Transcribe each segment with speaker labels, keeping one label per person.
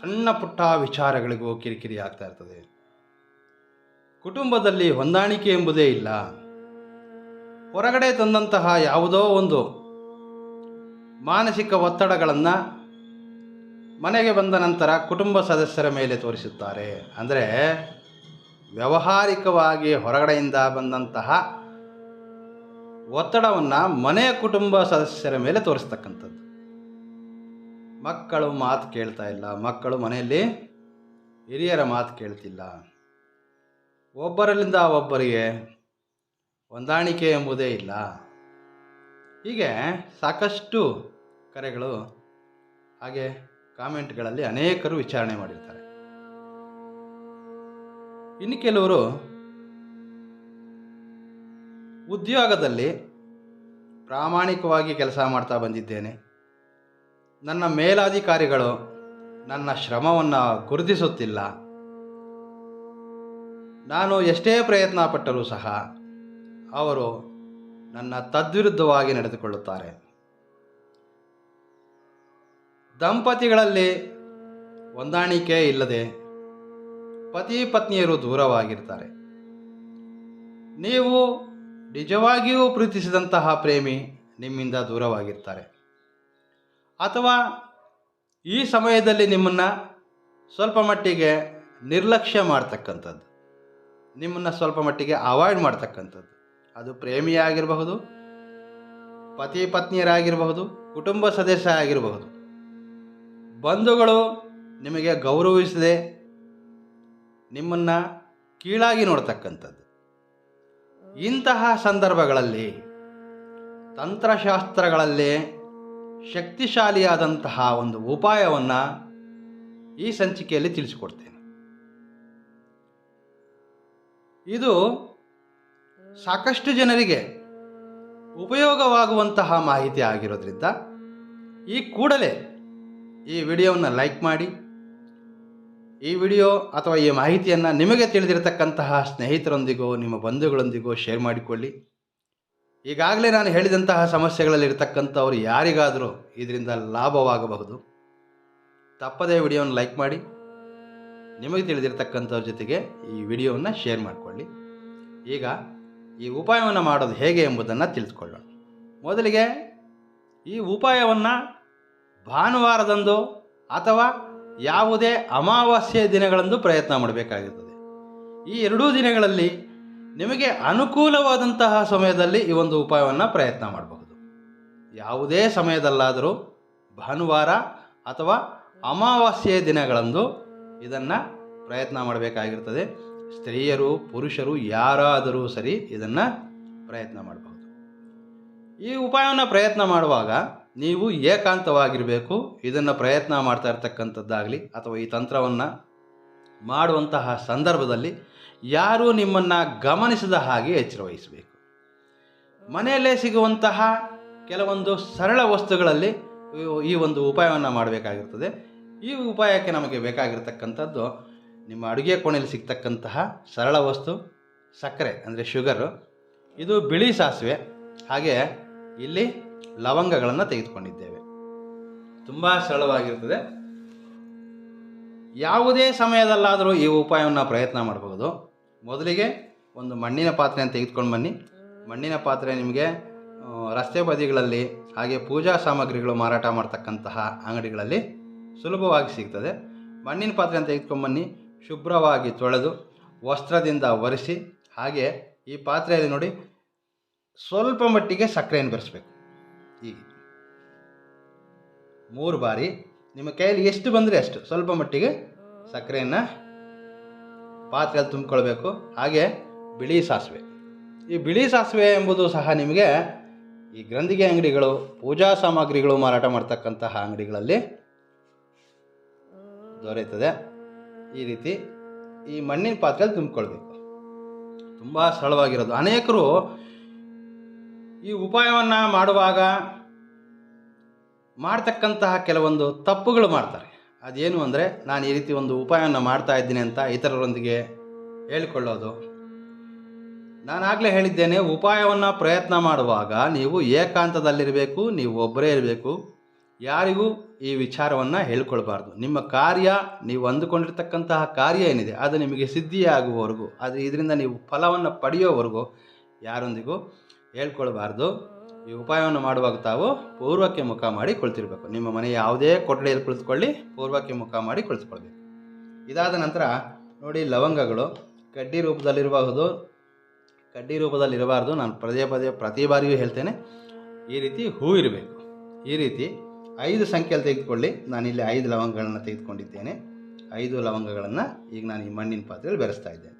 Speaker 1: ಸಣ್ಣ ಪುಟ್ಟ ವಿಚಾರಗಳಿಗೂ ಕಿರಿಕಿರಿ ಆಗ್ತಾ ಇರ್ತದೆ. ಕುಟುಂಬದಲ್ಲಿ ಹೊಂದಾಣಿಕೆ ಎಂಬುದೇ ಇಲ್ಲ. ಹೊರಗಡೆ ತಂದಂತಹ ಯಾವುದೋ ಒಂದು ಮಾನಸಿಕ ಒತ್ತಡಗಳನ್ನು ಮನೆಗೆ ಬಂದ ನಂತರ ಕುಟುಂಬ ಸದಸ್ಯರ ಮೇಲೆ ತೋರಿಸುತ್ತಾರೆ. ಅಂದರೆ ವ್ಯವಹಾರಿಕವಾಗಿ ಹೊರಗಡೆಯಿಂದ ಬಂದಂತಹ ಒತ್ತಡವನ್ನು ಮನೆಯ ಕುಟುಂಬ ಸದಸ್ಯರ ಮೇಲೆ ತೋರಿಸ್ತಕ್ಕಂಥದ್ದು. ಮಕ್ಕಳು ಮಾತು ಕೇಳ್ತಾ ಇಲ್ಲ. ಮಕ್ಕಳು ಮನೆಯಲ್ಲಿ ಹಿರಿಯರ ಮಾತು ಕೇಳ್ತಿಲ್ಲ. ಒಬ್ಬರಲ್ಲಿಂದ ಒಬ್ಬರಿಗೆ ಹೊಂದಾಣಿಕೆ ಎಂಬುದೇ ಇಲ್ಲ. ಹೀಗೆ ಸಾಕಷ್ಟು ಕರೆಗಳು ಹಾಗೆ ಕಾಮೆಂಟ್ಗಳಲ್ಲಿ ಅನೇಕರು ವಿಚಾರಣೆ ಮಾಡಿರ್ತಾರೆ. ಇನ್ನು ಕೆಲವರು ಉದ್ಯೋಗದಲ್ಲಿ ಪ್ರಾಮಾಣಿಕವಾಗಿ ಕೆಲಸ ಮಾಡ್ತಾ ಬಂದಿದ್ದೇನೆ. ನನ್ನ ಮೇಲಾಧಿಕಾರಿಗಳು ನನ್ನ ಶ್ರಮವನ್ನು ಗುರುತಿಸುತ್ತಿಲ್ಲ. ನಾನು ಎಷ್ಟೇ ಪ್ರಯತ್ನ ಪಟ್ಟರೂ ಸಹ ಅವರು ನನ್ನ ತದ್ವಿರುದ್ಧವಾಗಿ ನಡೆದುಕೊಳ್ಳುತ್ತಾರೆ. ದಂಪತಿಗಳಲ್ಲಿ ಹೊಂದಾಣಿಕೆ ಇಲ್ಲದೆ ಪತಿ ಪತ್ನಿಯರು ದೂರವಾಗಿರ್ತಾರೆ. ನೀವು ನಿಜವಾಗಿಯೂ ಪ್ರೀತಿಸಿದಂತಹ ಪ್ರೇಮಿ ನಿಮ್ಮಿಂದ ದೂರವಾಗಿರ್ತಾರೆ. ಅಥವಾ ಈ ಸಮಯದಲ್ಲಿ ನಿಮ್ಮನ್ನು ಸ್ವಲ್ಪ ಮಟ್ಟಿಗೆ ನಿರ್ಲಕ್ಷ್ಯ ಮಾಡ್ತಕ್ಕಂಥದ್ದು. ನಿಮ್ಮನ್ನು ಸ್ವಲ್ಪ ಮಟ್ಟಿಗೆ ಅವಾಯ್ಡ್ ಮಾಡ್ತಕ್ಕಂಥದ್ದು. ಅದು ಪ್ರೇಮಿಯಾಗಿರಬಹುದು ಪತಿ ಪತ್ನಿಯರಾಗಿರಬಹುದು, ಕುಟುಂಬ ಸದಸ್ಯ ಆಗಿರಬಹುದು. ಬಂಧುಗಳು ನಿಮಗೆ ಗೌರವಿಸದೆ ನಿಮ್ಮನ್ನು ಕೀಳಾಗಿ ನೋಡ್ತಕ್ಕಂಥದ್ದು. ಇಂತಹ ಸಂದರ್ಭಗಳಲ್ಲಿ ತಂತ್ರಶಾಸ್ತ್ರಗಳಲ್ಲಿ ಶಕ್ತಿಶಾಲಿಯಾದಂತಹ ಒಂದು ಉಪಾಯವನ್ನು ಈ ಸಂಚಿಕೆಯಲ್ಲಿ ತಿಳಿಸಿಕೊಡ್ತೇನೆ. ಇದು ಸಾಕಷ್ಟು ಜನರಿಗೆ ಉಪಯೋಗವಾಗುವಂತಹ ಮಾಹಿತಿ ಆಗಿರೋದ್ರಿಂದ ಈ ಕೂಡಲೇ ಈ ವಿಡಿಯೋವನ್ನು ಲೈಕ್ ಮಾಡಿ, ಈ ವಿಡಿಯೋ ಅಥವಾ ಈ ಮಾಹಿತಿಯನ್ನು ನಿಮಗೆ ತಿಳಿದಿರತಕ್ಕಂತಹ ಸ್ನೇಹಿತರೊಂದಿಗೋ, ನಿಮ್ಮ ಬಂಧುಗಳೊಂದಿಗೋ ಶೇರ್ ಮಾಡಿಕೊಳ್ಳಿ. ಈಗಾಗಲೇ ನಾನು ಹೇಳಿದಂತಹ ಸಮಸ್ಯೆಗಳಲ್ಲಿರ್ತಕ್ಕಂಥವ್ರು ಯಾರಿಗಾದರೂ ಇದರಿಂದ ಲಾಭವಾಗಬಹುದು. ತಪ್ಪದೇ ವಿಡಿಯೋವನ್ನು ಲೈಕ್ ಮಾಡಿ. ನಿಮಗೆ ತಿಳಿದಿರ್ತಕ್ಕಂಥವ್ರ ಜೊತೆಗೆ ಈ ವಿಡಿಯೋವನ್ನು ಶೇರ್ ಮಾಡಿಕೊಳ್ಳಿ. ಈಗ ಈ ಉಪಾಯವನ್ನು ಮಾಡೋದು ಹೇಗೆ ಎಂಬುದನ್ನು ತಿಳಿದುಕೊಳ್ಳೋಣ. ಮೊದಲಿಗೆ ಈ ಉಪಾಯವನ್ನು ಭಾನುವಾರದಂದು ಅಥವಾ ಯಾವುದೇ ಅಮಾವಾಸ್ಯೆ ದಿನಗಳಂದು ಪ್ರಯತ್ನ ಮಾಡಬೇಕಾಗಿರ್ತದೆ. ಈ ಎರಡೂ ದಿನಗಳಲ್ಲಿ ನಿಮಗೆ ಅನುಕೂಲವಾದಂತಹ ಸಮಯದಲ್ಲಿ ಈ ಒಂದು ಉಪಾಯವನ್ನು ಪ್ರಯತ್ನ ಮಾಡಬಹುದು. ಯಾವುದೇ ಸಮಯದಲ್ಲಾದರೂ ಭಾನುವಾರ ಅಥವಾ ಅಮಾವಾಸ್ಯೆಯ ದಿನಗಳಂದು ಇದನ್ನು ಪ್ರಯತ್ನ ಮಾಡಬೇಕಾಗಿರ್ತದೆ. ಸ್ತ್ರೀಯರು, ಪುರುಷರು ಯಾರಾದರೂ ಸರಿ ಇದನ್ನು ಪ್ರಯತ್ನ ಮಾಡಬಹುದು. ಈ ಉಪಾಯವನ್ನು ಪ್ರಯತ್ನ ಮಾಡುವಾಗ ನೀವು ಏಕಾಂತವಾಗಿರಬೇಕು. ಇದನ್ನು ಪ್ರಯತ್ನ ಮಾಡ್ತಾ ಇರ್ತಕ್ಕಂಥದ್ದಾಗಲಿ ಅಥವಾ ಈ ತಂತ್ರವನ್ನು ಮಾಡುವಂತಹ ಸಂದರ್ಭದಲ್ಲಿ ಯಾರೂ ನಿಮ್ಮನ್ನು ಗಮನಿಸದ ಹಾಗೆ ಎಚ್ಚರ ವಹಿಸಬೇಕು ಮನೆಯಲ್ಲೇ ಸಿಗುವಂತಹ ಕೆಲವೊಂದು ಸರಳ ವಸ್ತುಗಳಲ್ಲಿ ಈ ಒಂದು ಉಪಾಯವನ್ನು ಮಾಡಬೇಕಾಗಿರ್ತದೆ. ಈ ಉಪಾಯಕ್ಕೆ ನಮಗೆ ಬೇಕಾಗಿರ್ತಕ್ಕಂಥದ್ದು ನಿಮ್ಮ ಅಡುಗೆ ಕೋಣೆಯಲ್ಲಿ ಸಿಗ್ತಕ್ಕಂತಹ ಸರಳ ವಸ್ತು, ಸಕ್ಕರೆ, ಅಂದರೆ ಶುಗರು ಇದು ಬಿಳಿ ಸಾಸಿವೆ, ಹಾಗೆ ಇಲ್ಲಿ ಲವಂಗಗಳನ್ನು ತೆಗೆದುಕೊಂಡಿದ್ದೇವೆ. ತುಂಬ ಸರಳವಾಗಿರ್ತದೆ. ಯಾವುದೇ ಸಮಯದಲ್ಲಾದರೂ ಈ ಉಪಾಯವನ್ನು ಪ್ರಯತ್ನ ಮಾಡಬಹುದು. ಮೊದಲಿಗೆ ಒಂದು ಮಣ್ಣಿನ ಪಾತ್ರೆಯನ್ನು ತೆಗೆದುಕೊಂಡು ಬನ್ನಿ. ಮಣ್ಣಿನ ಪಾತ್ರೆ ನಿಮಗೆ ರಸ್ತೆ ಬದಿಗಳಲ್ಲಿ ಹಾಗೆ ಪೂಜಾ ಸಾಮಗ್ರಿಗಳು ಮಾರಾಟ ಮಾಡ್ತಕ್ಕಂತಹ ಅಂಗಡಿಗಳಲ್ಲಿ ಸುಲಭವಾಗಿ ಸಿಗ್ತದೆ. ಮಣ್ಣಿನ ಪಾತ್ರೆಯನ್ನು ತೆಗೆದುಕೊಂಡ್ಬನ್ನಿ ಶುಭ್ರವಾಗಿ ತೊಳೆದು ವಸ್ತ್ರದಿಂದ ಒರೆಸಿ, ಹಾಗೆ ಈ ಪಾತ್ರೆಯಲ್ಲಿ ನೋಡಿ ಸ್ವಲ್ಪ ಮಟ್ಟಿಗೆ ಸಕ್ಕರೆಯನ್ನು ಬೆರೆಸ್ಬೇಕು. ಹೀಗೆ. ಮೂರು ಬಾರಿ ನಿಮ್ಮ ಕೈಯಲ್ಲಿ ಎಷ್ಟು ಬಂದರೆ ಅಷ್ಟು ಸ್ವಲ್ಪ ಮಟ್ಟಿಗೆ ಸಕ್ಕರೆಯನ್ನು ಪಾತ್ರೆಯಲ್ಲಿ ತುಂಬಿಕೊಳ್ಬೇಕು. ಹಾಗೆ ಬಿಳಿ ಸಾಸಿವೆ. ಈ ಬಿಳಿ ಸಾಸಿವೆ ಎಂಬುದು ಸಹ ನಿಮಗೆ ಈ ಗ್ರಂಥಿಗೆ ಅಂಗಡಿಗಳು, ಪೂಜಾ ಸಾಮಗ್ರಿಗಳು ಮಾರಾಟ ಮಾಡ್ತಕ್ಕಂತಹ ಅಂಗಡಿಗಳಲ್ಲಿ ದೊರೆಯುತ್ತದೆ. ಈ ರೀತಿ ಈ ಮಣ್ಣಿನ ಪಾತ್ರೆಯಲ್ಲಿ ತುಂಬಿಕೊಳ್ಬೇಕು. ತುಂಬ ಸರಳವಾಗಿರೋದು. ಅನೇಕರು ಈ ಉಪಾಯವನ್ನು ಮಾಡುವಾಗ ಮಾಡ್ತಕ್ಕಂತಹ ಕೆಲವೊಂದು ತಪ್ಪುಗಳು ಮಾಡ್ತಾರೆ. ಅದೇನು ಅಂದರೆ ನಾನು ಈ ರೀತಿ ಒಂದು ಉಪಾಯವನ್ನು ಮಾಡ್ತಾ ಇದ್ದೀನಿ ಅಂತ ಇತರರೊಂದಿಗೆ ಹೇಳಿಕೊಳ್ಳೋದು. ನಾನಾಗಲೇ ಹೇಳಿದ್ದೇನೆ, ಉಪಾಯವನ್ನು ಪ್ರಯತ್ನ ಮಾಡುವಾಗ ನೀವು ಏಕಾಂತದಲ್ಲಿರಬೇಕು, ನೀವು ಒಬ್ಬರೇ ಇರಬೇಕು. ಯಾರಿಗೂ ಈ ವಿಚಾರವನ್ನು ಹೇಳ್ಕೊಳ್ಬಾರ್ದು. ನಿಮ್ಮ ಕಾರ್ಯ, ನೀವು ಅಂದುಕೊಂಡಿರ್ತಕ್ಕಂತಹ ಕಾರ್ಯ ಏನಿದೆ, ಅದು ನಿಮಗೆ ಸಿದ್ಧಿಯಾಗುವವರೆಗೂ, ಅದು ಇದರಿಂದ ನೀವು ಫಲವನ್ನು ಪಡೆಯೋವರೆಗೂ ಯಾರೊಂದಿಗೂ ಹೇಳ್ಕೊಳ್ಬಾರ್ದು. ಈ ಉಪಾಯವನ್ನು ಮಾಡುವಾಗ ತಾವು ಪೂರ್ವಕ್ಕೆ ಮುಖ ಮಾಡಿ ಕುಳಿತಿರ್ಬೇಕು. ನಿಮ್ಮ ಮನೆ ಯಾವುದೇ ಕೊಠಡಿಯಲ್ಲಿ ಕುಳಿತುಕೊಳ್ಳಿ, ಪೂರ್ವಕ್ಕೆ ಮುಖ ಮಾಡಿ ಕುಳಿತುಕೊಳ್ಬೇಕು. ಇದಾದ ನಂತರ ನೋಡಿ ಲವಂಗಗಳು ಕಡ್ಡಿ ರೂಪದಲ್ಲಿರಬಹುದು. ಕಡ್ಡಿ ರೂಪದಲ್ಲಿರಬಾರ್ದು. ನಾನು ಪದೇ ಪದೇ ಪ್ರತಿ ಬಾರಿಯೂ ಹೇಳ್ತೇನೆ. ಈ ರೀತಿ ಹೂ ಇರಬೇಕು. ಈ ರೀತಿ ಐದು ಸಂಖ್ಯೆಯಲ್ಲಿ ತೆಗೆದುಕೊಳ್ಳಿ. ನಾನಿಲ್ಲಿ ಐದು ಲವಂಗಗಳನ್ನು ತೆಗೆದುಕೊಂಡಿದ್ದೇನೆ. ಐದು ಲವಂಗಗಳನ್ನು ಈಗ ನಾನು ಈ ಮಣ್ಣಿನ ಪಾತ್ರೆಯಲ್ಲಿ ಬೆರೆಸ್ತಾ ಇದ್ದೇನೆ.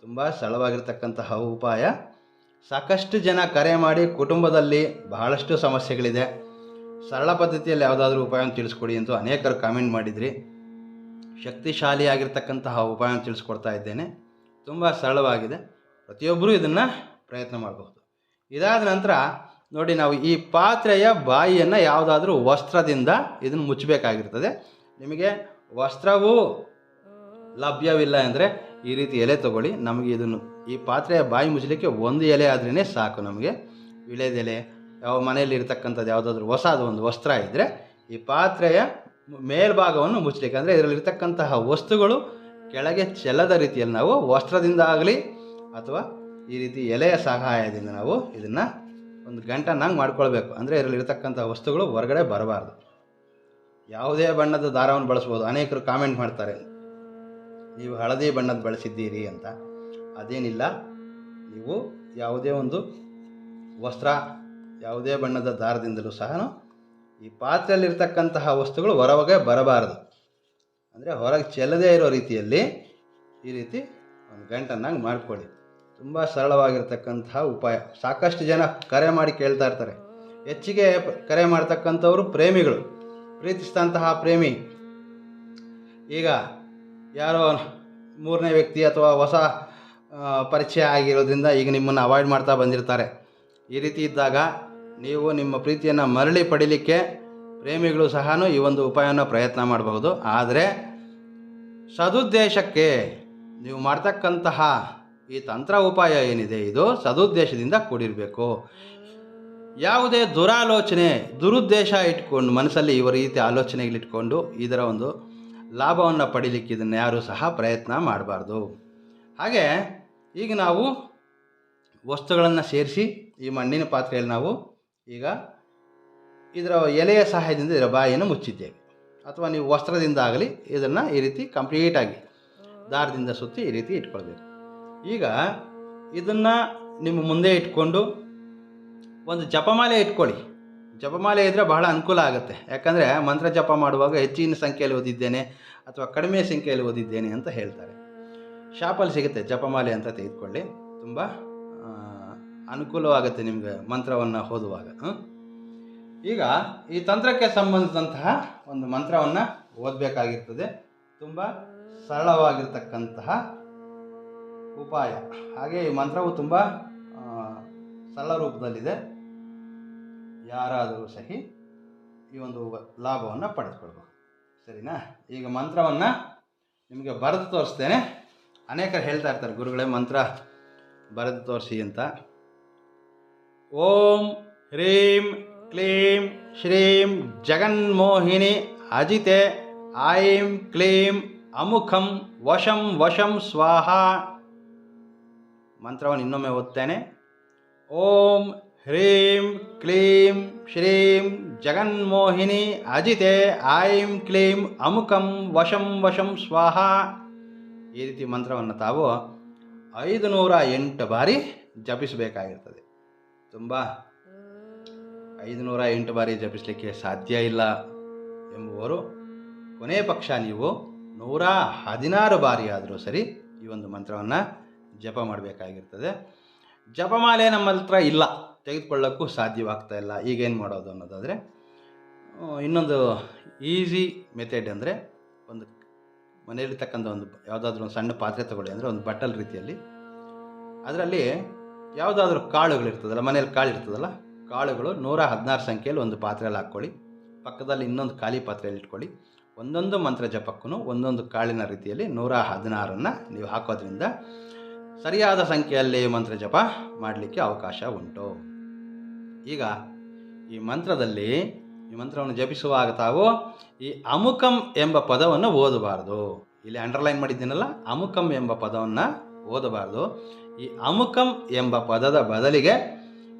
Speaker 1: ತುಂಬ ಸರಳವಾಗಿರ್ತಕ್ಕಂತಹ ಉಪಾಯ. ಸಾಕಷ್ಟು ಜನ ಕರೆ ಮಾಡಿ ಕುಟುಂಬದಲ್ಲಿ ಬಹಳಷ್ಟು ಸಮಸ್ಯೆಗಳಿದೆ. ಸರಳ ಪದ್ಧತಿಯಲ್ಲಿ ಯಾವುದಾದ್ರೂ ಉಪಾಯವನ್ನು ತಿಳಿಸ್ಕೊಡಿ ಅಂತ ಅನೇಕರು ಕಾಮೆಂಟ್ ಮಾಡಿದ್ರಿ. ಶಕ್ತಿಶಾಲಿಯಾಗಿರ್ತಕ್ಕಂತಹ ಉಪಾಯವನ್ನು ತಿಳಿಸ್ಕೊಡ್ತಾ ಇದ್ದೇನೆ. ತುಂಬ ಸರಳವಾಗಿದೆ. ಪ್ರತಿಯೊಬ್ಬರೂ ಇದನ್ನು ಪ್ರಯತ್ನ ಮಾಡಬಹುದು. ಇದಾದ ನಂತರ ನೋಡಿ ನಾವು ಈ ಪಾತ್ರೆಯ ಬಾಯಿಯನ್ನು ಯಾವುದಾದ್ರೂ ವಸ್ತ್ರದಿಂದ ಇದನ್ನು ಮುಚ್ಚಬೇಕಾಗಿರ್ತದೆ. ನಿಮಗೆ ವಸ್ತ್ರವೂ ಲಭ್ಯವಿಲ್ಲ ಅಂದರೆ ಈ ರೀತಿ ಎಲೆ ತಗೊಳ್ಳಿ. ನಮಗೆ ಇದನ್ನು ಈ ಪಾತ್ರೆಯ ಬಾಯಿ ಮುಚ್ಚಲಿಕ್ಕೆ ಒಂದು ಎಲೆ ಆದ್ರೇ ಸಾಕು ನಮಗೆ. ವಿಳೆದೆಲೆ ಯಾವ ಮನೆಯಲ್ಲಿ ಇರ್ತಕ್ಕಂಥದ್ದು ಯಾವುದಾದ್ರೂ ಹೊಸದು ಒಂದು ವಸ್ತ್ರ ಇದ್ದರೆ ಈ ಪಾತ್ರೆಯ ಮೇಲ್ಭಾಗವನ್ನು ಮುಚ್ಚಲಿಕ್ಕೆ, ಅಂದರೆ ಇದರಲ್ಲಿರ್ತಕ್ಕಂತಹ ವಸ್ತುಗಳು ಕೆಳಗೆ ಚೆಲ್ಲದ ರೀತಿಯಲ್ಲಿ ನಾವು ವಸ್ತ್ರದಿಂದ ಆಗಲಿ ಅಥವಾ ಈ ರೀತಿ ಎಲೆಯ ಸಹಾಯದಿಂದ ನಾವು ಇದನ್ನು ಒಂದು ಗಂಟನಾಗಿ ಮಾಡ್ಕೊಳ್ಬೇಕು. ಅಂದರೆ ಇದರಲ್ಲಿರ್ತಕ್ಕಂಥ ವಸ್ತುಗಳು ಹೊರಗಡೆ ಬರಬಾರ್ದು. ಯಾವುದೇ ಬಣ್ಣದ ದಾರವನ್ನು ಬಳಸ್ಬೋದು. ಅನೇಕರು ಕಾಮೆಂಟ್ ಮಾಡ್ತಾರೆ. ನೀವು ಹಳದಿ ಬಣ್ಣದ ಬಳಸಿದ್ದೀರಿ ಅಂತ. ಅದೇನಿಲ್ಲ, ನೀವು ಯಾವುದೇ ಒಂದು ವಸ್ತ್ರ ಯಾವುದೇ ಬಣ್ಣದ ದಾರದಿಂದಲೂ ಸಹ ಈ ಪಾತ್ರೆಯಲ್ಲಿರ್ತಕ್ಕಂತಹ ವಸ್ತುಗಳು ಹೊರಗೆ ಬರಬಾರದು. ಅಂದರೆ ಹೊರಗೆ ಚೆಲ್ಲದೇ ಇರೋ ರೀತಿಯಲ್ಲಿ ಈ ರೀತಿ ಒಂದು ಗಂಟನ್ನಾಗಿ ಮಾಡಿಕೊಳ್ಳಿ. ತುಂಬ ಸರಳವಾಗಿರ್ತಕ್ಕಂತಹ ಉಪಾಯ. ಸಾಕಷ್ಟು ಜನ ಕರೆ ಮಾಡಿ ಕೇಳ್ತಾ ಇರ್ತಾರೆ. ಹೆಚ್ಚಿಗೆ ಕರೆ ಮಾಡ್ತಕ್ಕಂಥವರು ಪ್ರೇಮಿಗಳು. ಪ್ರೀತಿಸಿದಂತಹ ಪ್ರೇಮಿ. ಈಗ ಯಾರೋ ಮೂರನೇ ವ್ಯಕ್ತಿ ಅಥವಾ ಹೊಸ ಪರಿಚಯ ಆಗಿರೋದ್ರಿಂದ ಈಗ ನಿಮ್ಮನ್ನು ಅವಾಯ್ಡ್ ಮಾಡ್ತಾ ಬಂದಿರ್ತಾರೆ. ಈ ರೀತಿ ಇದ್ದಾಗ ನೀವು ನಿಮ್ಮ ಪ್ರೀತಿಯನ್ನು ಮರಳಿ ಪಡಿಲಿಕ್ಕೆ ಪ್ರೇಮಿಗಳು ಸಹ ಈ ಒಂದು ಉಪಾಯವನ್ನು ಪ್ರಯತ್ನ ಮಾಡಬಹುದು. ಆದರೆ ಸದುದ್ದೇಶಕ್ಕೆ ನೀವು ಮಾಡ್ತಕ್ಕಂತಹ ಈ ತಂತ್ರ ಉಪಾಯ ಏನಿದೆ? ಇದು ಸದುದ್ದೇಶದಿಂದ ಕೂಡಿರಬೇಕು. ಯಾವುದೇ ದುರಾಲೋಚನೆ, ದುರುದ್ದೇಶ ಇಟ್ಕೊಂಡು ಮನಸ್ಸಲ್ಲಿ ಇವ ರೀತಿ ಆಲೋಚನೆಗಳಿಟ್ಕೊಂಡು ಇದರ ಒಂದು ಲಾಭವನ್ನು ಪಡಿಲಿಕ್ಕೆ ಇದನ್ನು ಯಾರೂ ಸಹ ಪ್ರಯತ್ನ ಮಾಡಬಾರ್ದು. ಹಾಗೆ ಈಗ ನಾವು ವಸ್ತುಗಳನ್ನು ಸೇರಿಸಿ ಈ ಮಣ್ಣಿನ ಪಾತ್ರೆಯಲ್ಲಿ ನಾವು ಈಗ ಇದರ ಎಲೆಯ ಸಹಾಯದಿಂದ ಇದರ ಬಾಯಿಯನ್ನು ಮುಚ್ಚಿದ್ದೇವೆ. ಅಥವಾ ನೀವು ವಸ್ತ್ರದಿಂದ ಆಗಲಿ ಇದನ್ನು ಈ ರೀತಿ ಕಂಪ್ಲೀಟಾಗಿ ದಾರದಿಂದ ಸುತ್ತಿ ಈ ರೀತಿ ಇಟ್ಕೊಳ್ಬೇಕು. ಈಗ ಇದನ್ನು ನಿಮ್ಮ ಮುಂದೆ ಇಟ್ಕೊಂಡು ಒಂದು ಜಪಮಾಲೆ ಇಟ್ಕೊಳ್ಳಿ. ಜಪಮಾಲೆ ಇದ್ದರೆ ಬಹಳ ಅನುಕೂಲ ಆಗುತ್ತೆ. ಯಾಕಂದರೆ ಮಂತ್ರ ಜಪ ಮಾಡುವಾಗ ಹೆಚ್ಚಿನ ಸಂಖ್ಯೆಯಲ್ಲಿ ಓದಿದ್ದೇನೆ ಅಥವಾ ಕಡಿಮೆ ಸಂಖ್ಯೆಯಲ್ಲಿ ಓದಿದ್ದೇನೆ ಅಂತ ಹೇಳ್ತಾರೆ. ಶಾಪಲ್ಲಿ ಸಿಗುತ್ತೆ ಜಪಮಾಲೆ ಅಂತ ತೆಗೆದುಕೊಳ್ಳಿ. ತುಂಬ ಅನುಕೂಲವಾಗುತ್ತೆ ನಿಮಗೆ ಮಂತ್ರವನ್ನು ಓದುವಾಗ? ಈಗ ಈ ತಂತ್ರಕ್ಕೆ ಸಂಬಂಧಿಸಿದಂತಹ ಒಂದು ಮಂತ್ರವನ್ನು ಓದಬೇಕಾಗಿರ್ತದೆ. ತುಂಬ ಸರಳವಾಗಿರ್ತಕ್ಕಂತಹ ಉಪಾಯ. ಹಾಗೆ ಈ ಮಂತ್ರವು ತುಂಬ ಸರಳ ರೂಪದಲ್ಲಿದೆ. ಯಾರಾದರೂ ಸಹಿ ಈ ಒಂದು ಲಾಭವನ್ನು ಪಡೆದುಕೊಳ್ಬೋದು ಸರಿನಾ? ಈಗ ಮಂತ್ರವನ್ನು ನಿಮಗೆ ಬರೆದು ತೋರಿಸ್ತೇನೆ. ಅನೇಕರು ಹೇಳ್ತಾ ಇರ್ತಾರೆ, ಗುರುಗಳೇ, ಮಂತ್ರ ಬರೆದು ತೋರಿಸಿ ಅಂತ. ಓಂ ಹ್ರೀಂ ಕ್ಲೀಂ ಶ್ರೀಂ ಜಗನ್ಮೋಹಿನಿ ಅಜಿತೆ ಆಯಿಂ ಕ್ಲೀಂ ಅಮುಖಂ ವಶಂ ವಶಂ ಸ್ವಾಹ. ಮಂತ್ರವನ್ನು ಇನ್ನೊಮ್ಮೆ ಓದ್ತೇನೆ. ಓಂ ಹ್ರೀಂ ಕ್ಲೀಂ ಶ್ರೀಂ ಜಗನ್ಮೋಹಿನಿ ಅಜಿತೆ ಆಯಂ ಕ್ಲೀಂ ಅಮುಕಂ ವಶಂ ವಶಂ ಸ್ವಾಹ ಈ ರೀತಿ ಮಂತ್ರವನ್ನು ತಾವು ಐದು ನೂರ ಎಂಟು ಬಾರಿ ಜಪಿಸಬೇಕಾಗಿರ್ತದೆ. ತುಂಬ ಐದು ನೂರ ಎಂಟು ಬಾರಿ ಜಪಿಸಲಿಕ್ಕೆ ಸಾಧ್ಯ ಇಲ್ಲ ಎಂಬುವರು. ಕೊನೆ ಪಕ್ಷ ನೀವು ನೂರ ಹದಿನಾರು ಬಾರಿ ಆದರೂ ಸರಿ ಈ ಒಂದು ಮಂತ್ರವನ್ನು ಜಪ ಮಾಡಬೇಕಾಗಿರ್ತದೆ. ಜಪಮಾಲೆ ನಮ್ಮ ಹತ್ರ ಇಲ್ಲ. ತೆಗೆದುಕೊಳ್ಳೋಕ್ಕೂ ಸಾಧ್ಯವಾಗ್ತಾ ಇಲ್ಲ. ಈಗೇನು ಮಾಡೋದು ಅನ್ನೋದಾದರೆ ಇನ್ನೊಂದು ಈಸಿ ಮೆಥಡ್ ಅಂದರೆ ಒಂದು ಮನೆಯಲ್ಲಿರ್ತಕ್ಕಂಥ ಒಂದು ಯಾವುದಾದ್ರೂ ಒಂದು ಸಣ್ಣ ಪಾತ್ರೆ ತಗೊಳ್ಳಿ ಅಂದರೆ ಒಂದು ಬಟ್ಟಲ್ ರೀತಿಯಲ್ಲಿ. ಅದರಲ್ಲಿ ಯಾವುದಾದ್ರೂ ಕಾಳುಗಳಿರ್ತದಲ್ಲ, ಮನೆಯಲ್ಲಿ ಕಾಳು ಇರ್ತದಲ್ಲ, ಕಾಳುಗಳು ನೂರ ಹದಿನಾರು ಸಂಖ್ಯೆಯಲ್ಲಿ ಒಂದು ಪಾತ್ರೆಯಲ್ಲಿ ಹಾಕ್ಕೊಳ್ಳಿ. ಪಕ್ಕದಲ್ಲಿ ಇನ್ನೊಂದು ಖಾಲಿ ಪಾತ್ರೆಯಲ್ಲಿ ಇಟ್ಕೊಳ್ಳಿ. ಒಂದೊಂದು ಮಂತ್ರ ಜಪಕ್ಕೂ ಒಂದೊಂದು ಕಾಳಿನ ರೀತಿಯಲ್ಲಿ ನೂರ ಹದಿನಾರನ್ನು ನೀವು ಹಾಕೋದ್ರಿಂದ ಸರಿಯಾದ ಸಂಖ್ಯೆಯಲ್ಲಿ ಮಂತ್ರ ಜಪ ಮಾಡಲಿಕ್ಕೆ ಅವಕಾಶ ಉಂಟು. ಈಗ ಈ ಮಂತ್ರದಲ್ಲಿ ಈ ಮಂತ್ರವನ್ನು ಜಪಿಸುವಾಗ ತಾವು ಈ ಅಮುಕಂ ಎಂಬ ಪದವನ್ನು ಓದಬಾರದು. ಇಲ್ಲಿ ಅಂಡರ್ಲೈನ್ ಮಾಡಿದ್ದೀನಲ್ಲ, ಅಮುಕಂ ಎಂಬ ಪದವನ್ನು ಓದಬಾರದು. ಈ ಅಮುಕಂ ಎಂಬ ಪದದ ಬದಲಿಗೆ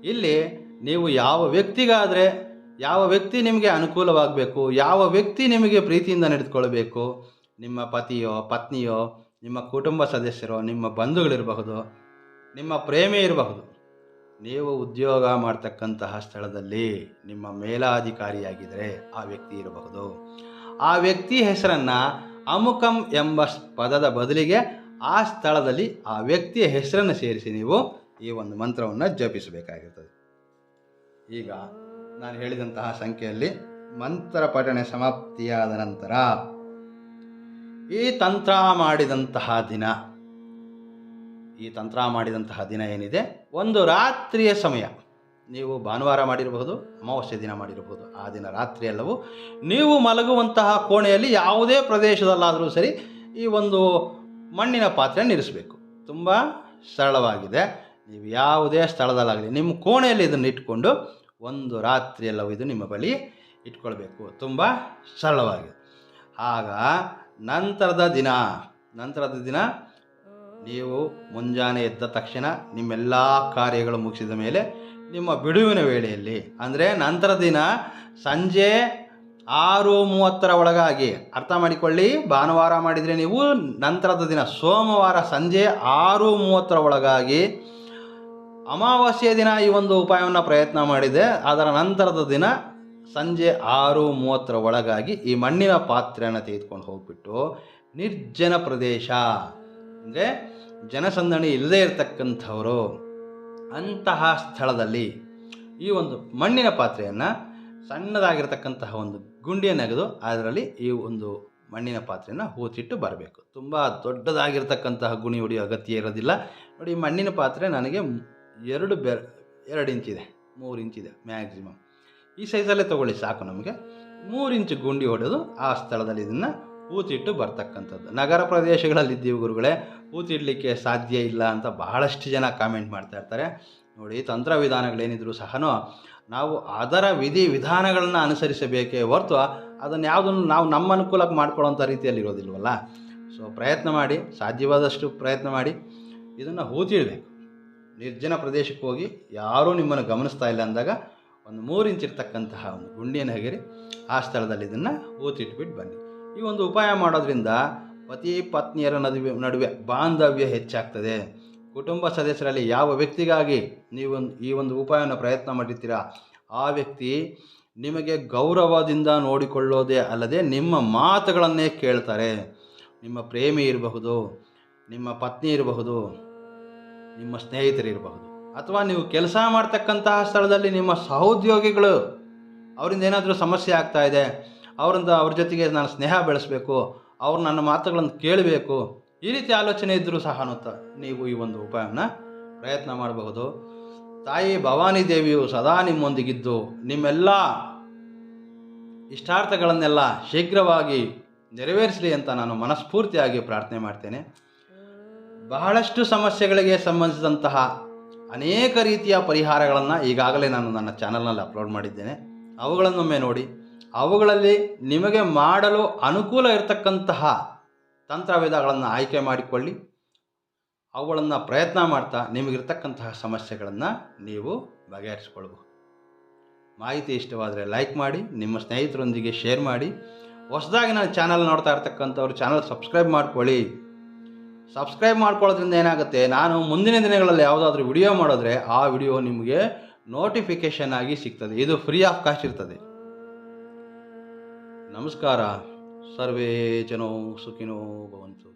Speaker 1: ಇಲ್ಲಿ ನೀವು ಯಾವ ವ್ಯಕ್ತಿಗಾದರೆ, ಯಾವ ವ್ಯಕ್ತಿ ನಿಮಗೆ ಅನುಕೂಲವಾಗಬೇಕು, ಯಾವ ವ್ಯಕ್ತಿ ನಿಮಗೆ ಪ್ರೀತಿಯಿಂದ ನಡೆದುಕೊಳ್ಬೇಕು, ನಿಮ್ಮ ಪತಿಯೋ, ಪತ್ನಿಯೋ, ನಿಮ್ಮ ಕುಟುಂಬ ಸದಸ್ಯರೋ, ನಿಮ್ಮ ಬಂಧುಗಳಿರಬಹುದು, ನಿಮ್ಮ ಪ್ರೇಮಿ ಇರಬಹುದು ನೀವು ಉದ್ಯೋಗ ಮಾಡ್ತಕ್ಕಂತಹ ಸ್ಥಳದಲ್ಲಿ ನಿಮ್ಮ ಮೇಲಾಧಿಕಾರಿಯಾಗಿದ್ದರೆ ಆ ವ್ಯಕ್ತಿ ಇರಬಹುದು. ಆ ವ್ಯಕ್ತಿ ಹೆಸರನ್ನು ಅಮುಕಂ ಎಂಬ ಪದದ ಬದಲಿಗೆ ಆ ಸ್ಥಳದಲ್ಲಿ ಆ ವ್ಯಕ್ತಿಯ ಹೆಸರನ್ನು ಸೇರಿಸಿ ನೀವು ಈ ಒಂದು ಮಂತ್ರವನ್ನು ಜಪಿಸಬೇಕಾಗಿರ್ತದೆ. ಈಗ ನಾನು ಹೇಳಿದಂತಹ ಸಂಖ್ಯೆಯಲ್ಲಿ ಮಂತ್ರ ಪಠಣೆ ಸಮಾಪ್ತಿಯಾದ ನಂತರ ಈ ತಂತ್ರ ಮಾಡಿದಂತಹ ದಿನ ಈ ತಂತ್ರ ಮಾಡಿದಂತಹ ದಿನ ಏನಿದೆ? ಒಂದು ರಾತ್ರಿಯ ಸಮಯ. ನೀವು ಭಾನುವಾರ ಮಾಡಿರಬಹುದು, ಅಮಾವಾಸ್ಯೆ ದಿನ ಮಾಡಿರಬಹುದು. ಆ ದಿನ ರಾತ್ರಿ ಎಲ್ಲವೂ ನೀವು ಮಲಗುವಂತಹ ಕೋಣೆಯಲ್ಲಿ ಯಾವುದೇ ಪ್ರದೇಶದಲ್ಲಾದರೂ ಸರಿ ಈ ಒಂದು ಮಣ್ಣಿನ ಪಾತ್ರೆಯನ್ನು ಇರಿಸಬೇಕು. ತುಂಬ ಸರಳವಾಗಿದೆ. ನೀವು ಯಾವುದೇ ಸ್ಥಳದಲ್ಲಾಗಲಿ, ನಿಮ್ಮ ಕೋಣೆಯಲ್ಲಿ ಇದನ್ನು ಇಟ್ಕೊಂಡು ಒಂದು ರಾತ್ರಿ ಎಲ್ಲವೂ ಇದು ನಿಮ್ಮ ಬಳಿ ಇಟ್ಕೊಳ್ಬೇಕು. ತುಂಬ ಸರಳವಾಗಿದೆ. ಆಗ ನಂತರದ ದಿನ ನಂತರದ ದಿನ ನೀವು ಮುಂಜಾನೆ ಎದ್ದ ತಕ್ಷಣ ನಿಮ್ಮೆಲ್ಲ ಕಾರ್ಯಗಳು ಮುಗಿಸಿದ ಮೇಲೆ ನಿಮ್ಮ ಬಿಡುವಿನ ವೇಳೆಯಲ್ಲಿ, ಅಂದರೆ ನಂತರ ದಿನ ಸಂಜೆ ಆರು ಮೂವತ್ತರ ಒಳಗಾಗಿ, ಅರ್ಥ ಮಾಡಿಕೊಳ್ಳಿ, ಭಾನುವಾರ ಮಾಡಿದರೆ ನೀವು ನಂತರದ ದಿನ ಸೋಮವಾರ ಸಂಜೆ ಆರು ಮೂವತ್ತರ ಒಳಗಾಗಿ ಅಮಾವಾಸ್ಯೆ ದಿನ ಈ ಒಂದು ಉಪಾಯವನ್ನು ಪ್ರಯತ್ನ ಮಾಡಿದೆ. ಅದರ ನಂತರದ ದಿನ ಸಂಜೆ ಆರು ಮೂವತ್ತರ ಒಳಗಾಗಿ ಈ ಮಣ್ಣಿನ ಪಾತ್ರೆಯನ್ನು ತೆಗೆದುಕೊಂಡು ಹೋಗ್ಬಿಟ್ಟು ನಿರ್ಜನ ಪ್ರದೇಶ, ಅಂದರೆ ಜನಸಂದಣಿ ಇಲ್ಲದೇ ಇರತಕ್ಕಂಥವರು ಅಂತಹ ಸ್ಥಳದಲ್ಲಿ ಈ ಒಂದು ಮಣ್ಣಿನ ಪಾತ್ರೆಯನ್ನು ಸಣ್ಣದಾಗಿರ್ತಕ್ಕಂತಹ ಒಂದು ಗುಂಡಿಯನ್ನು ಅಗೆದು ಅದರಲ್ಲಿ ಈ ಒಂದು ಮಣ್ಣಿನ ಪಾತ್ರೆಯನ್ನು ಹೂತಿಟ್ಟು ಬರಬೇಕು. ತುಂಬ ದೊಡ್ಡದಾಗಿರ್ತಕ್ಕಂತಹ ಗುಣಿ ಹೊಡೆಯೋ ಅಗತ್ಯ ಇರೋದಿಲ್ಲ. ನೋಡಿ ಮಣ್ಣಿನ ಪಾತ್ರೆ ನನಗೆ ಎರಡು ಬೆರ್ ಎರಡು ಇಂಚಿದೆ ಮೂರು ಇಂಚಿದೆ ಮ್ಯಾಕ್ಸಿಮಮ್. ಈ ಸೈಜಲ್ಲೇ ತೊಗೊಳ್ಳಿ ಸಾಕು ನಮಗೆ. ಮೂರು ಇಂಚು ಗುಂಡಿ ಹೊಡೆದು ಆ ಸ್ಥಳದಲ್ಲಿ ಇದನ್ನು ಹೂತಿಟ್ಟು ಬರ್ತಕ್ಕಂಥದ್ದು. ನಗರ ಪ್ರದೇಶಗಳಲ್ಲಿ ಇದ್ದೀವಿ ಗುರುಗಳೇ ಹೂತಿಡ್ಲಿಕ್ಕೆ ಸಾಧ್ಯ ಇಲ್ಲ ಅಂತ ಬಹಳಷ್ಟು ಜನ ಕಾಮೆಂಟ್ ಮಾಡ್ತಾ ಇರ್ತಾರೆ. ನೋಡಿ, ತಂತ್ರ ವಿಧಾನಗಳೇನಿದ್ರು ಸಹ ನಾವು ಅದರ ವಿಧಿ ವಿಧಾನಗಳನ್ನು ಅನುಸರಿಸಬೇಕೇ ಹೊರತು ಅದನ್ನು ಯಾವುದನ್ನು ನಾವು ನಮ್ಮ ಅನುಕೂಲಕ್ಕೆ ಮಾಡ್ಕೊಳ್ಳೋಂಥ ರೀತಿಯಲ್ಲಿ ಇರೋದಿಲ್ವಲ್ಲ? ಸೊ ಪ್ರಯತ್ನ ಮಾಡಿ, ಸಾಧ್ಯವಾದಷ್ಟು ಪ್ರಯತ್ನ ಮಾಡಿ, ಇದನ್ನು ಹೂತಿಡಬೇಕು ನಿರ್ಜನ ಪ್ರದೇಶಕ್ಕೆ ಹೋಗಿ ಯಾರೂ ನಿಮ್ಮನ್ನು ಗಮನಿಸ್ತಾ ಇಲ್ಲ ಅಂದಾಗ ಒಂದು ಮೂರು ಇಂಚಿರ್ತಕ್ಕಂತಹ ಒಂದು ಗುಂಡಿಯನ್ನು ಹಗೆರಿ ಆ ಸ್ಥಳದಲ್ಲಿ ಇದನ್ನು ಹೂತಿಟ್ಬಿಟ್ಟು ಬನ್ನಿ. ಈ ಒಂದು ಉಪಾಯ ಮಾಡೋದ್ರಿಂದ ಪತಿ ಪತ್ನಿಯರ ನಡುವೆ ನಡುವೆ ಬಾಂಧವ್ಯ ಹೆಚ್ಚಾಗ್ತದೆ. ಕುಟುಂಬ ಸದಸ್ಯರಲ್ಲಿ ಯಾವ ವ್ಯಕ್ತಿಗಾಗಿ ನೀವು ಈ ಒಂದು ಉಪಾಯವನ್ನು ಪ್ರಯತ್ನ ಮಾಡಿರ್ತೀರಾ ಆ ವ್ಯಕ್ತಿ ನಿಮಗೆ ಗೌರವದಿಂದ ನೋಡಿಕೊಳ್ಳೋದೇ ಅಲ್ಲದೆ ನಿಮ್ಮ ಮಾತುಗಳನ್ನೇ ಕೇಳ್ತಾರೆ. ನಿಮ್ಮ ಪ್ರೇಮಿ ಇರಬಹುದು, ನಿಮ್ಮ ಪತ್ನಿ ಇರಬಹುದು, ನಿಮ್ಮ ಸ್ನೇಹಿತರಿರಬಹುದು ಅಥವಾ ನೀವು ಕೆಲಸ ಮಾಡ್ತಕ್ಕಂತಹ ಸ್ಥಳದಲ್ಲಿ ನಿಮ್ಮ ಸಹೋದ್ಯೋಗಿಗಳು, ಅವರಿಂದ ಏನಾದರೂ ಸಮಸ್ಯೆ ಆಗ್ತಾ ಇದೆ ಅವರಿಂದ ಅವ್ರ ಜೊತೆಗೆ ನಾನು ಸ್ನೇಹ ಬೆಳೆಸಬೇಕು, ಅವ್ರು ನನ್ನ ಮಾತುಗಳನ್ನು ಕೇಳಬೇಕು, ಈ ರೀತಿ ಆಲೋಚನೆ ಇದ್ದರೂ ಸಹ ನೀವು ಈ ಒಂದು ಉಪಾಯವನ್ನು ಪ್ರಯತ್ನ ಮಾಡಬಹುದು. ತಾಯಿ ಭವಾನಿ ದೇವಿಯು ಸದಾ ನಿಮ್ಮೊಂದಿಗಿದ್ದು, ನಿಮ್ಮೆಲ್ಲ ಇಷ್ಟಾರ್ಥಗಳನ್ನೆಲ್ಲ ಶೀಘ್ರವಾಗಿ ನೆರವೇರಿಸಲಿ ಅಂತ ನಾನು ಮನಸ್ಫೂರ್ತಿಯಾಗಿ ಪ್ರಾರ್ಥನೆ ಮಾಡ್ತೇನೆ. ಬಹಳಷ್ಟು ಸಮಸ್ಯೆಗಳಿಗೆ ಸಂಬಂಧಿಸಿದಂತಹ ಅನೇಕ ರೀತಿಯ ಪರಿಹಾರಗಳನ್ನು ಈಗಾಗಲೇ ನಾನು ನನ್ನ ಚಾನಲ್ನಲ್ಲಿ ಅಪ್ಲೋಡ್ ಮಾಡಿದ್ದೇನೆ. ಅವುಗಳನ್ನೊಮ್ಮೆ ನೋಡಿ ಅವುಗಳಲ್ಲಿ ನಿಮಗೆ ಮಾಡಲು ಅನುಕೂಲ ಇರತಕ್ಕಂತಹ ತಂತ್ರವೇದಗಳನ್ನು ಆಯ್ಕೆ ಮಾಡಿಕೊಳ್ಳಿ. ಅವುಗಳನ್ನು ಪ್ರಯತ್ನ ಮಾಡ್ತಾ ನಿಮಗಿರ್ತಕ್ಕಂತಹ ಸಮಸ್ಯೆಗಳನ್ನು ನೀವು ಬಗೆಹರಿಸ್ಕೊಳ್ಬಹುದು ಮಾಹಿತಿ ಇಷ್ಟವಾದರೆ ಲೈಕ್ ಮಾಡಿ, ನಿಮ್ಮ ಸ್ನೇಹಿತರೊಂದಿಗೆ ಶೇರ್ ಮಾಡಿ. ಹೊಸದಾಗಿ ನಾನು ಚಾನಲ್ ನೋಡ್ತಾ ಇರ್ತಕ್ಕಂಥವ್ರು ಚಾನಲ್ ಸಬ್ಸ್ಕ್ರೈಬ್ ಮಾಡ್ಕೊಳ್ಳಿ. ಸಬ್ಸ್ಕ್ರೈಬ್ ಮಾಡ್ಕೊಳ್ಳೋದ್ರಿಂದ ಏನಾಗುತ್ತೆ, ನಾನು ಮುಂದಿನ ದಿನಗಳಲ್ಲಿ ಯಾವುದಾದ್ರೂ ವಿಡಿಯೋ ಮಾಡಿದ್ರೆ ಆ ವಿಡಿಯೋ ನಿಮಗೆ ನೋಟಿಫಿಕೇಷನ್ ಆಗಿ ಸಿಗ್ತದೆ. ಇದು ಫ್ರೀ ಆಫ್ ಕಾಸ್ಟ್ ಇರ್ತದೆ. नमस्कार सर्वे जनो सुखिनो भवन्तु।